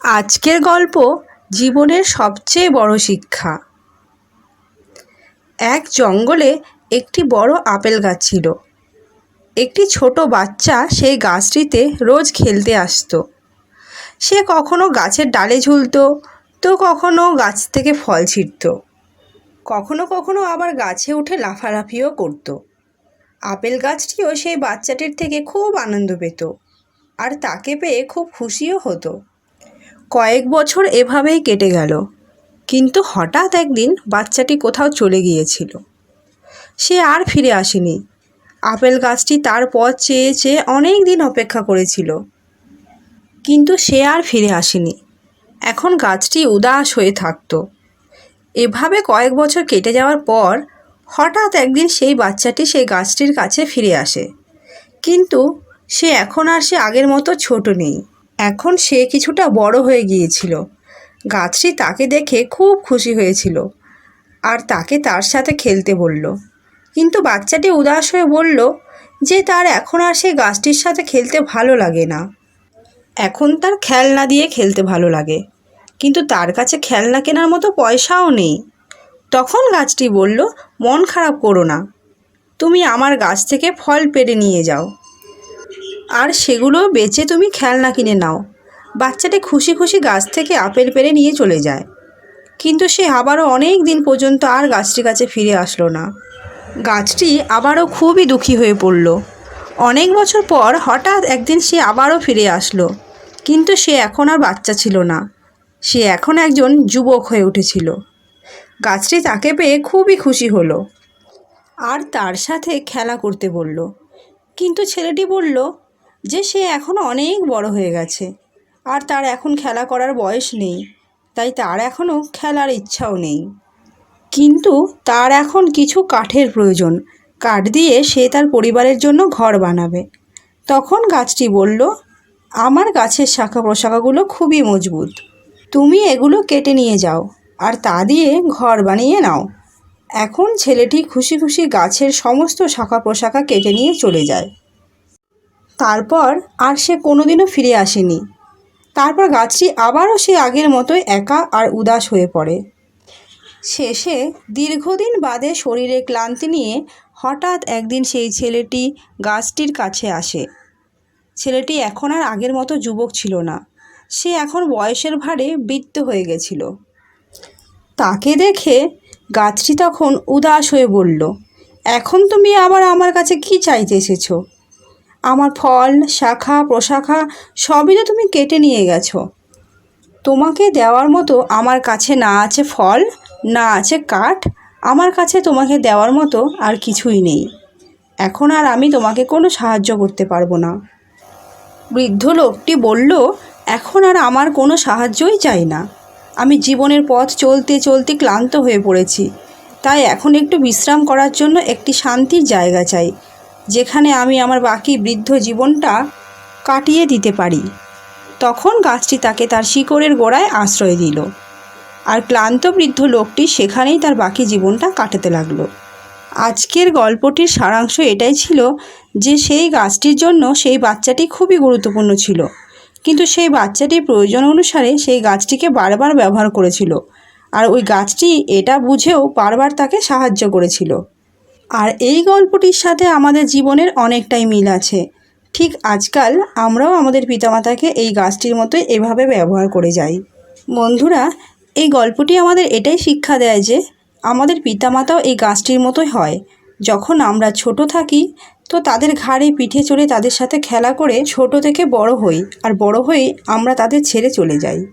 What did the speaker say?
আজকের গল্প জীবনের সবচেয়ে বড় শিক্ষা। এক জঙ্গলে একটি বড় আপেল গাছ ছিল। একটি ছোট বাচ্চা সেই গাছটিতে রোজ খেলতে আসতো। সে কখনো গাছের ডালে ঝুলতো, তো কখনো গাছ থেকে ফল ছিঁড়তো কখনো কখনো আবার গাছে উঠে লাফালাফিও করতো। আপেল গাছটিও সেই বাচ্চাটির থেকে খুব আনন্দ পেত, আর তাকে পেয়ে খুব খুশিও হতো। কয়েক বছর এভাবেই কেটে গেল। কিন্তু হঠাৎ একদিন বাচ্চাটি কোথাও চলে গিয়েছিল। সে আর ফিরে আসেনি। আপেল গাছটি তার পথ চেয়ে চেয়ে অনেক দিন অপেক্ষা করেছিল। কিন্তু সে আর ফিরে আসেনি। এখন গাছটি উদাস হয়ে থাকতো। এভাবে কয়েক বছর কেটে যাওয়ার পর হঠাৎ একদিন সেই বাচ্চাটি সেই গাছটির কাছে ফিরে আসে। কিন্তু সে এখন আর সে আগের মতো ছোট নেই। এখন সে কিছুটা বড় হয়ে গিয়েছিল। গাছটি তাকে দেখে খুব খুশি হয়েছিল আর তাকে তার সাথে খেলতে বলল। কিন্তু বাচ্চাটি উদাস হয়ে বলল যে তার এখন আর সেই গাছটির সাথে খেলতে ভালো লাগে না। এখন তার খেলনা দিয়ে খেলতে ভালো লাগে। কিন্তু তার কাছে খেলনা কেনার মতো পয়সাও নেই। তখন গাছটি বলল, মন খারাপ করো না। তুমি আমার গাছ থেকে ফল পেড়ে নিয়ে যাও। আর সেগুলো বেচে তুমি খেলনা কিনে নাও। বাচ্চাটি খুশি খুশি গাছ থেকে আপেল পেড়ে নিয়ে চলে যায়। কিন্তু সে আবারও অনেক দিন পর্যন্ত আর গাছটির কাছে ফিরে আসলো না। গাছটি আবারও খুবই দুঃখী হয়ে পড়ল। অনেক বছর পর হঠাৎ একদিন সে আবারও ফিরে আসলো। কিন্তু সে এখন আর বাচ্চা ছিল না। সে এখন একজন যুবক হয়ে উঠেছিল। গাছটি তাকে পেয়ে খুবই খুশি হলো। আর তার সাথে খেলা করতে বলল। কিন্তু ছেলেটি বলল যে সে এখন অনেক বড় হয়ে গেছে। আর তার এখন খেলা করার বয়স নেই, তাই তার এখনও খেলার ইচ্ছাও নেই। কিন্তু তার এখন কিছু কাঠের প্রয়োজন। কাঠ দিয়ে সে তার পরিবারের জন্য ঘর বানাবে। তখন গাছটি বলল, আমার গাছের শাখা প্রশাখাগুলো খুবই মজবুত। তুমি এগুলো কেটে নিয়ে যাও আর তা দিয়ে ঘর বানিয়ে নাও। এখন ছেলেটি খুশি খুশি গাছের সমস্ত শাখা প্রশাখা কেটে নিয়ে চলে যায়। তারপর আর সে কোনোদিনও ফিরে আসেনি। তারপর গাছটি আবারও সে আগের মতোই একা আর উদাস হয়ে পড়ে। শেষে দীর্ঘদিন বাদে শরীরে ক্লান্তি নিয়ে হঠাৎ একদিন সেই ছেলেটি গাছটির কাছে আসে। ছেলেটি এখন আর আগের মতো যুবক ছিল না। সে এখন বয়সের ভারে বৃদ্ধ হয়ে গেছিল। তাকে দেখে গাছটি তখন উদাস হয়ে বলল, এখন তুমি আবার আমার কাছে কি চাইতে এসেছ? আমার ফল, শাখা, প্রশাখা সবই তো তুমি কেটে নিয়ে গেছো। তোমাকে দেওয়ার মতো আমার কাছে না আছে ফল, না আছে কাঠ, আমার কাছে তোমাকে দেওয়ার মতো আর কিছুই নেই। এখন আর আমি তোমাকে কোনো সাহায্য করতে পারব না। বৃদ্ধ লোকটি বলল, এখন আর আমার কোনো সাহায্যই চাই না। আমি জীবনের পথ চলতে চলতে ক্লান্ত হয়ে পড়েছি। তাই এখন একটু বিশ্রাম করার জন্য একটি শান্তির জায়গা চাই। যেখানে আমি আমার বাকি বৃদ্ধ জীবনটা কাটিয়ে দিতে পারি। তখন গাছটি তাকে তার শিকড়ের গোড়ায় আশ্রয় দিল। আর ক্লান্ত বৃদ্ধ লোকটি সেখানেই তার বাকি জীবনটা কাটাতে লাগল। আজকের গল্পটির সারাংশ এটাই ছিল যে সেই গাছটির জন্য সেই বাচ্চাটি খুবই গুরুত্বপূর্ণ ছিল। কিন্তু সেই বাচ্চাটির প্রয়োজন অনুসারে সেই গাছটিকে বারবার ব্যবহার করেছিল। আর ওই গাছটি এটা বুঝেও বারবার তাকে সাহায্য করেছিল। আর এই গল্পটির সাথে আমাদের জীবনের অনেকটাই মিল আছে। ঠিক আজকাল আমরাও আমাদের পিতামাতাকে এই গাছটির মতোই এভাবে ব্যবহার করে যাই। বন্ধুরা, এই গল্পটি আমাদের এটাই শিক্ষা দেয় যে আমাদের পিতামাতাও এই গাছটির মতোই হয়। যখন আমরা ছোট থাকি, তো তাদের ঘাড়ে পিঠে চড়ে তাদের সাথে খেলা করে ছোট থেকে বড় হই, আর বড় হয়ে আমরা তাদের ছেড়ে চলে যাই।